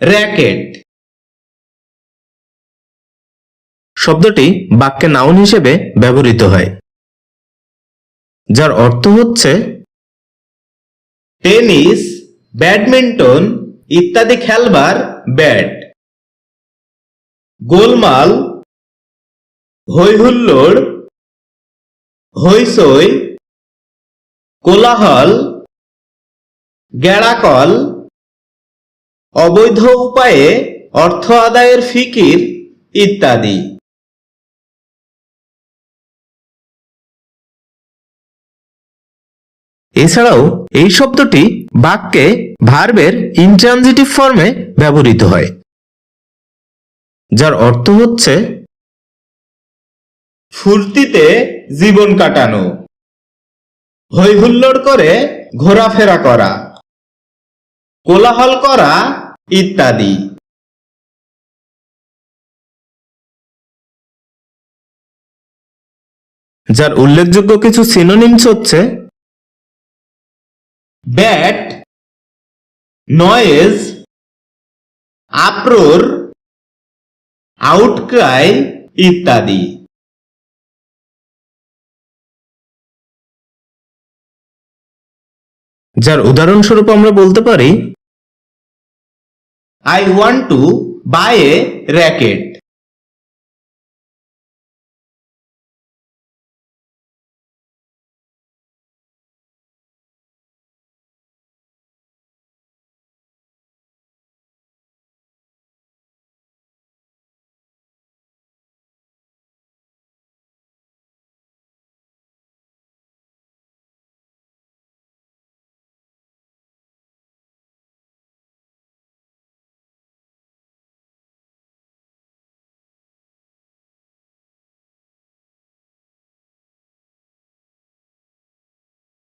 Racket শব্দটি বাক্যে noun হিসেবে ব্যবহৃত হয়, যার অর্থ হচ্ছে টেনিস ব্যাডমিন্টন ইত্যাদি খেলবার ব্যাট গোলমাল, হৈহুল্লোড় হৈসই কোলাহল, গেড়াকল অবৈধ উপায়ে অর্থ আদায়ের ফিকির ইত্যাদি। এছাড়াও এই শব্দটি বাক্যে ভার্বের ইনট্রানজিটিভ ফর্মে ব্যবহৃত হয়, যার অর্থ হচ্ছে ফুর্তিতে জীবন কাটানো, হৈহুল্লোড় করে ঘোরাফেরা করা। কোলাহল করা ইত্যাদি। যার উল্লেখযোগ্য কিছু সিনোনিমস হচ্ছে ব্যাট নয়েজ আপ্রোর আউটক্রাই ইত্যাদি। যার উদাহরণস্বরূপ আমরা বলতে পারি I want to buy a racket.